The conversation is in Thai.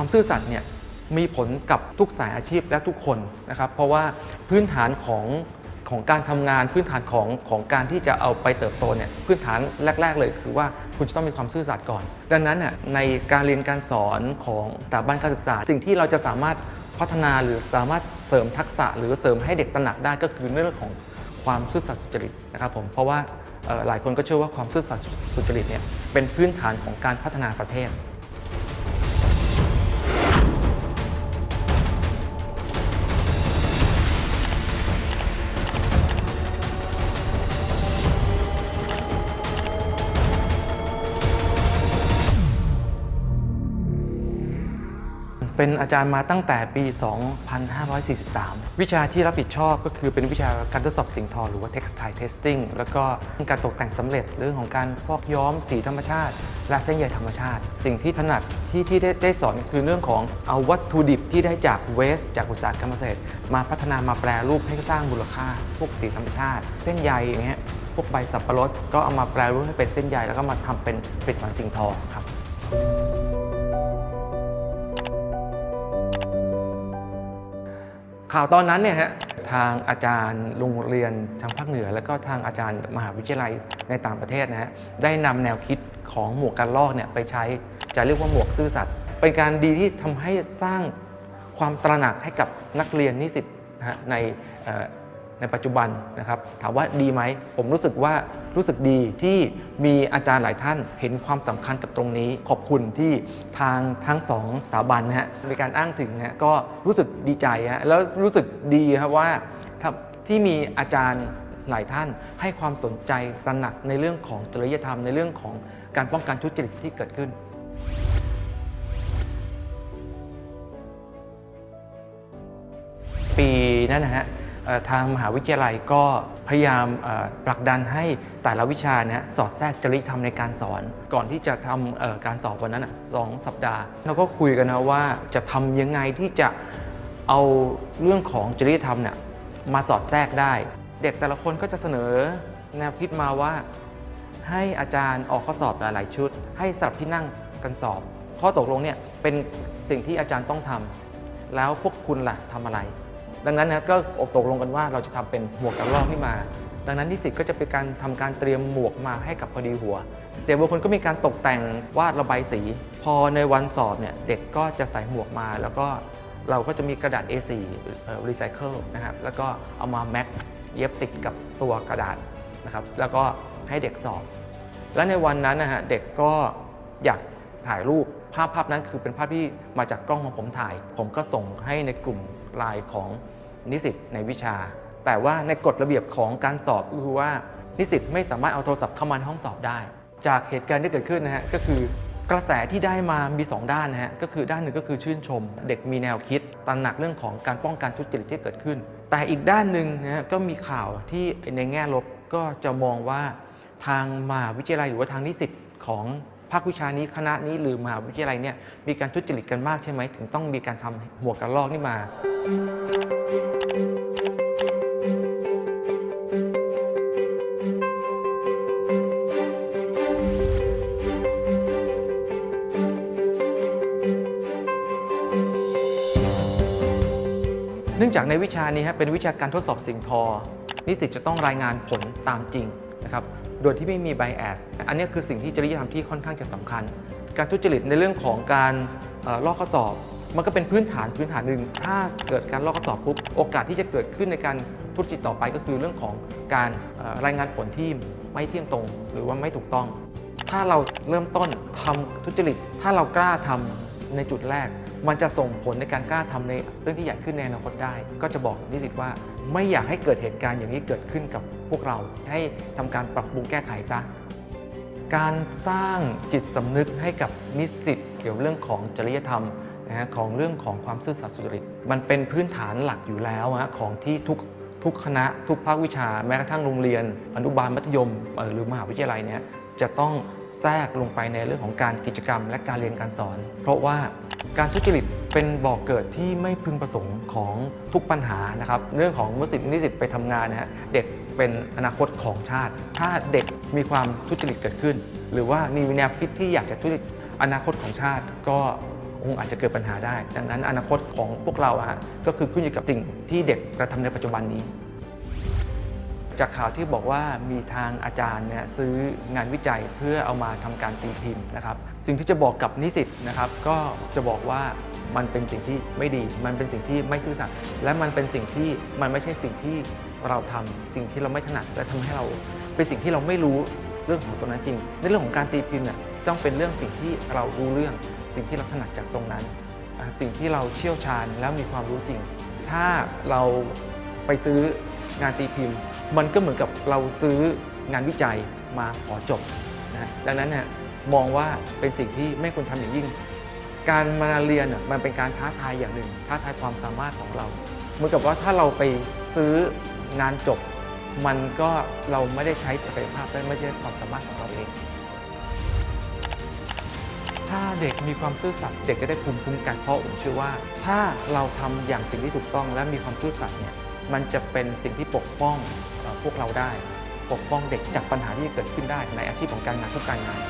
ความซื่อสัตย์เนี่ยมีผลกับทุกสายอาชีพและทุกคนนะครับเพราะว่าพื้นฐานของของการทำงานพื้นฐานของของการที่จะเอาไปเติบโตเนี่ยพื้นฐานแรก ๆ เลยคือว่าคุณจะต้องมีความซื่อสัตย์ก่อน ดังนั้นน่ะในการเรียนการสอนของสถาบันการศึกษา สิ่งที่เราจะสามารถพัฒนาหรือสามารถเสริมทักษะ หรือเสริมให้เด็กตระหนักได้ก็คือเรื่องของความซื่อสัตย์สุจริตนะครับผมเพราะว่าหลายคนก็เชื่อว่าความซื่อสัตย์สุจริตเนี่ยเป็นพื้นฐานของการพัฒนาประเทศ เป็นอาจารย์มาตั้งแต่ปี 2543 วิชาที่รับผิดชอบก็คือเป็นวิชาการทดสอบสิ่งทอหรือว่า textile testing แล้วก็การตกแต่งสำเร็จเรื่องของการฟอกย้อมสีธรรมชาติ และเส้นใยธรรมชาติ สิ่งที่ถนัดที่ที่ได้ได้สอนคือเรื่องของเอาวัตถุดิบที่ได้จากเวสจากอุตสาหกรรมเกษตร มาพัฒนามาแปรรูปให้สร้างมูลค่า พวกสีธรรมชาติ เส้นใยอย่างเงี้ยพวกใบสับปะรดก็เอามาแปรรูปให้เป็นเส้นใยแล้วก็มาทำเป็นผลิตภัณฑ์สิ่งทอครับ ข่าวตอนนั้นเนี่ยฮะทางอาจารย์โรงเรียนทางภาคเหนือ แล้วก็ทางอาจารย์มหาวิทยาลัยในต่างประเทศนะฮะได้นำแนวคิดของหมวกกันลอกเนี่ยไปใช้จะเรียกว่าหมวกซื่อสัตย์เป็นการดีที่ทำให้สร้างความตระหนักให้กับนักเรียนนิสิตนะฮะใน ในปัจจุบันนะครับ ถามว่าดีไหม ผมรู้สึกว่ารู้สึกดีที่มีอาจารย์หลายท่านเห็นความสำคัญกับตรงนี้ ขอบคุณที่ทางทั้งสองสถาบันนะฮะมีการอ้างถึงนะก็รู้สึกดีใจฮะแล้วรู้สึกดีครับว่าที่มีอาจารย์หลายท่านให้ความสนใจตระหนักในเรื่องของจริยธรรมในเรื่องของการป้องกันทุจริตที่เกิดขึ้นปีนั้นนะฮะ ทางมหาวิทยาลัยก็พยายามผลักดันให้แต่ละวิชาเนะสอดแทรกจริยธรรมในการสอน ก่อนที่จะทำการสอบวันนั้นสองสัปดาห์เราก็คุยกันนะว่าจะทำยังไงที่จะเอาเรื่องของจริยธรรมเนี่ยมาสอดแทรกได้ เด็กแต่ละคนก็จะเสนอแนวคิดมาว่าให้อาจารย์ออกข้อสอบหลาย ๆ ชุด ให้สลับที่นั่งกันสอบ ข้อตกลงเนี่ยเป็นสิ่งที่อาจารย์ต้องทำแล้วพวกคุณล่ะทำอะไร ดังนั้นนะก็ตกลงกันว่าเราจะทำเป็นหมวกกันลอกนี่มา ดังนั้นนิสิตก็จะเป็นการทำการเตรียมหมวกมาให้กับพอดีหัว เด็กบางคนก็มีการตกแต่งวาดระบายสี พอในวันสอบเนี่ยเด็กก็จะใส่หมวกมา แล้วก็เราก็จะมีกระดาษ A4 รีไซเคิลนะครับแล้วก็เอามาแม็กเย็บติดกับตัวกระดาษนะครับแล้วก็ให้เด็กสอบ และในวันนั้นนะฮะเด็กก็อยากถ่ายรูป ภาพภาพนั้นคือเป็นภาพที่มาจากกล้องของผมถ่าย ผมก็ส่งให้ในกลุ่มไลน์ของนิสิตในวิชา แต่ว่าในกฎระเบียบของการสอบก็คือว่านิสิตไม่สามารถเอาโทรศัพท์เข้ามาในห้องสอบได้ จากเหตุการณ์ที่เกิดขึ้นนะฮะก็คือกระแสที่ได้มามี 2 ด้านนะฮะก็คือด้านหนึ่งก็คือชื่นชม เด็กมีแนวคิดตระหนักเรื่องของการป้องกันทุจริตที่เกิดขึ้น แต่อีกด้านหนึ่งนะฮะก็มีข่าวที่ในแง่ลบก็จะมองว่าทางมหาวิทยาลัยหรือว่าทางนิสิตของ ภาควิชานี้คณะนี้หรือมหาวิทยาลัยเนี่ยมีการทุจริตกันมากใช่ไหมถึงต้องมีการทำหมวกกันลอกนี่มา เนื่องจากในวิชานี้ฮะเป็นวิชาการทดสอบสิ่งทอ นิสิตจะต้องรายงานผลตามจริง นะครับโดยที่ไม่มีไบแอสอันนี้คือสิ่งที่จริยธรรมที่ค่อนข้างจะสำคัญ การทุจริตในเรื่องของการลอกข้อสอบ มันก็เป็นพื้นฐานพื้นฐานหนึ่งถ้าเกิดการลอกข้อสอบปุ๊บโอกาสที่จะเกิดขึ้นในการทุจริตต่อไปก็คือเรื่องของการรายงานผลที่ไม่เที่ยงตรง หรือว่าไม่ถูกต้อง ถ้าเราเริ่มต้นทำทุจริต ถ้าเรากล้าทำในจุดแรก มันจะส่งผลในการกล้าทำในเรื่องที่ใหญ่ขึ้นในอนาคตได้ ก็จะบอกนิสิตว่า ไม่อยากให้เกิดเหตุการณ์อย่างนี้เกิดขึ้นกับพวกเรา ให้ทำการปรับปรุงแก้ไขซะการสร้างจิตสำนึกให้กับนิสิตเกี่ยวเรื่องของจริยธรรมนะฮะของเรื่องของความซื่อสัตย์สุจริต มันเป็นพื้นฐานหลักอยู่แล้วฮะของที่ทุกทุกคณะทุกภาควิชาแม้กระทั่งโรงเรียน อนุบาลมัธยมหรือมหาวิทยาลัยเนี่ยจะต้อง แทรกลงไปในเรื่องของการกิจกรรม และการเรียนการสอน เพราะว่าการทุจริตเป็นบ่อกเกิดที่ไม่พึงประสงค์ของทุกปัญหานะครับ เรื่องของมสิทธินิสิตไปทำงานนะฮะเด็กเป็นอนาคตของชาติ ถ้าเด็กมีความทุจริตเกิดขึ้น หรือว่ามีแนวคิดที่อยากจะทุจริตอนาคตของชาติก็คงอาจจะเกิดปัญหาได้ ดังนั้นอนาคตของพวกเราอะฮะก็คือขึ้นอยู่กับสิ่งที่เด็กกระทำในปัจจุบันนี้ จากข่าวที่บอกว่ามีทางอาจารย์เนี่ยซื้องานวิจัยเพื่อเอามาทำการตีพิมพ์นะครับ สิ่งที่จะบอกกับนิสิตนะครับ ก็จะบอกว่ามันเป็นสิ่งที่ไม่ดี มันเป็นสิ่งที่ไม่ซื่อสัตย์และมันเป็นสิ่งที่มันไม่ใช่สิ่งที่เราทำสิ่งที่เราไม่ถนัดและทำให้เรา เป็นสิ่งที่เราไม่รู้เรื่องของตรงนั้นจริง ในเรื่องของการตีพิมพ์เนี่ยต้องเป็นเรื่องสิ่งที่เรารู้เรื่อง สิ่งที่เราถนัดจากตรงนั้น สิ่งที่เราเชี่ยวชาญแล้วมีความรู้จริง ถ้าเราไปซื้องานตีพิมพ์ มันก็เหมือนกับเราซื้องานวิจัยมาขอจบนะดังนั้นเนี่ยมองว่าเป็นสิ่งที่ไม่ควรทำอย่างยิ่ง การมาเรียนมันเป็นการท้าทายอย่างหนึ่ง ท้าทายความสามารถของเรา เหมือนกับว่าถ้าเราไปซื้องานจบ มันก็เราไม่ได้ใช้ศักยภาพไม่ใช่ความสามารถของเราเอง ถ้าเด็กมีความซื่อสัตย์เด็กจะได้ภูมิคุ้มกันเพราะผมเชื่อว่า ถ้าเราทำอย่างสิ่งที่ถูกต้องและมีความซื่อสัตย์เนี่ยมันจะเป็นสิ่งที่ปกป้อง พวกเราได้ ปกป้องเด็กจากปัญหาที่จะเกิดขึ้นได้ในอาชีพของการงานทุกการงาน